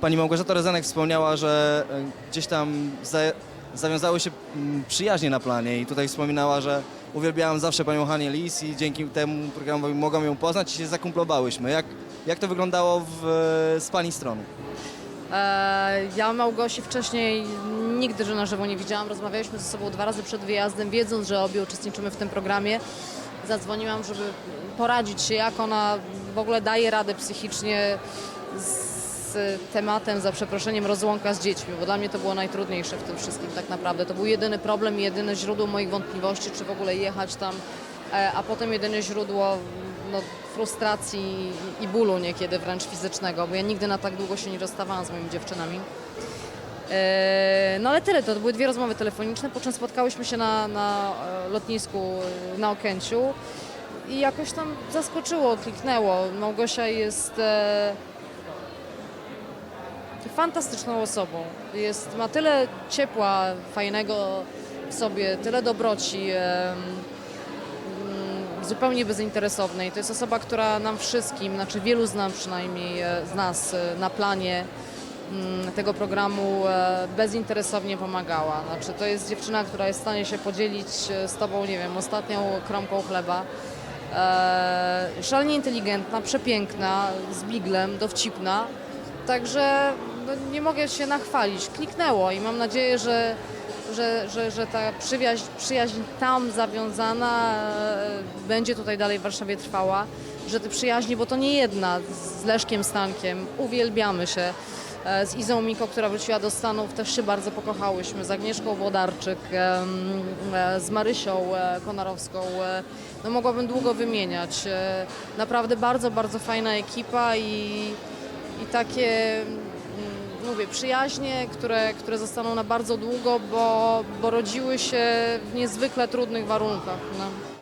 Pani Małgorzata Rozenek wspomniała, że e, gdzieś tam za, zawiązały się mm, przyjaźnie na planie i tutaj wspominała, że uwielbiałam zawsze panią Hanię Lis i dzięki temu programowi mogłam ją poznać i się zakumplowałyśmy. Jak, jak to wyglądało w, e, z pani strony? E, Ja Małgosi wcześniej nigdy że na żywo nie widziałam. Rozmawialiśmy ze sobą dwa razy przed wyjazdem, wiedząc, że obie uczestniczymy w tym programie. Zadzwoniłam, żeby poradzić się, jak ona w ogóle daje radę psychicznie z tematem, za przeproszeniem, rozłąka z dziećmi, bo dla mnie to było najtrudniejsze w tym wszystkim tak naprawdę. To był jedyny problem i jedyne źródło moich wątpliwości, czy w ogóle jechać tam, E, a potem jedyne źródło no, frustracji i bólu niekiedy wręcz fizycznego, bo ja nigdy na tak długo się nie rozstawałam z moimi dziewczynami. E, No ale tyle, to były dwie rozmowy telefoniczne, po czym spotkałyśmy się na, na e, lotnisku na Okęciu i jakoś tam zaskoczyło, kliknęło. Małgosia jest fantastyczną osobą. Jest, ma tyle ciepła, fajnego w sobie, tyle dobroci, mm, zupełnie bezinteresownej. To jest osoba, która nam wszystkim, znaczy wielu z nas przynajmniej, e, z nas e, na planie mm, tego programu e, bezinteresownie pomagała. Znaczy to jest dziewczyna, która jest w stanie się podzielić z tobą, nie wiem, ostatnią kromką chleba. E, szalenie inteligentna, przepiękna, z biglem, dowcipna. Także no, nie mogę się nachwalić. Kliknęło i mam nadzieję, że, że, że, że ta przyjaźń, przyjaźń tam zawiązana e, będzie tutaj dalej w Warszawie trwała. Że te przyjaźni, bo to nie jedna z Leszkiem Stankiem, uwielbiamy się. E, Z Izą Miko, która wróciła do Stanów, też się bardzo pokochałyśmy. Z Agnieszką Włodarczyk, e, z Marysią Konarowską. No mogłabym długo wymieniać. Naprawdę bardzo, bardzo fajna ekipa i, i takie, mówię, przyjaźnie, które, które zostaną na bardzo długo, bo, bo rodziły się w niezwykle trudnych warunkach. No.